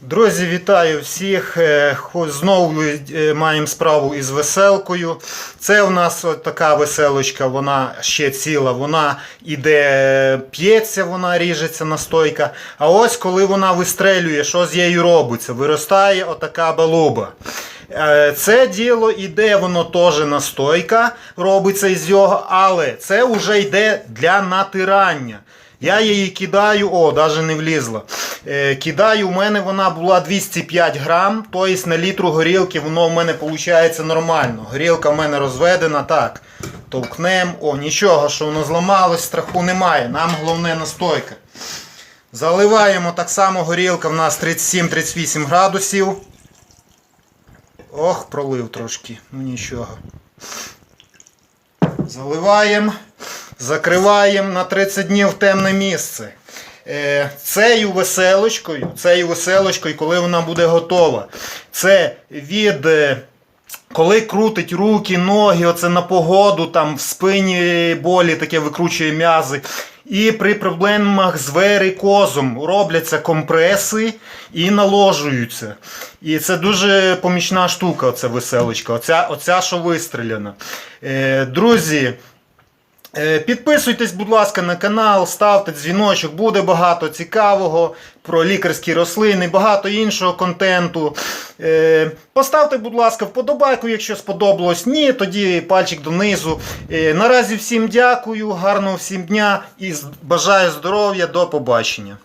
Друзі, вітаю всіх. Е, Знову е, маємо справу із веселкою. Це у нас от така веселочка, вона ще ціла, вона іде, п'ється, вона ріжеться настойка. А ось коли вона вистрелює, що з нею робиться? Виростає отака балуба. Е, Це діло іде, воно теж настойка робиться із його, але це вже йде для натирання. Я її кидаю, о, навіть не влізла. Е, кидаю, у мене вона була 205 грам, тобто на літру горілки воно в мене виходить нормально. Горілка в мене розведена, так. Товкнем, о, нічого, що воно зламалось, страху немає. Нам головне настойка. Заливаємо так само горілка в нас 37-38 градусів. Ох, пролив трошки, ну нічого. Заливаємо, закриваємо на 30 днів темне місце. Е, Цею веселочкою, цею веселочкою, коли вона буде готова, це від. е, Коли крутить руки, ноги, оце на погоду, там в спині болі таке викручує м'язи. І при проблемах з варикозом робляться компреси і наложуються. І це дуже помічна штука, оця веселочка, оця, оця що вистріляна. Е, друзі, Підписуйтесь, будь ласка, на канал, ставте дзвіночок, буде багато цікавого про лікарські рослини, багато іншого контенту. Е, Поставте, будь ласка, вподобайку, якщо сподобалось. Ні, тоді пальчик донизу. Е, Наразі всім дякую, гарного всім дня і бажаю здоров'я, до побачення.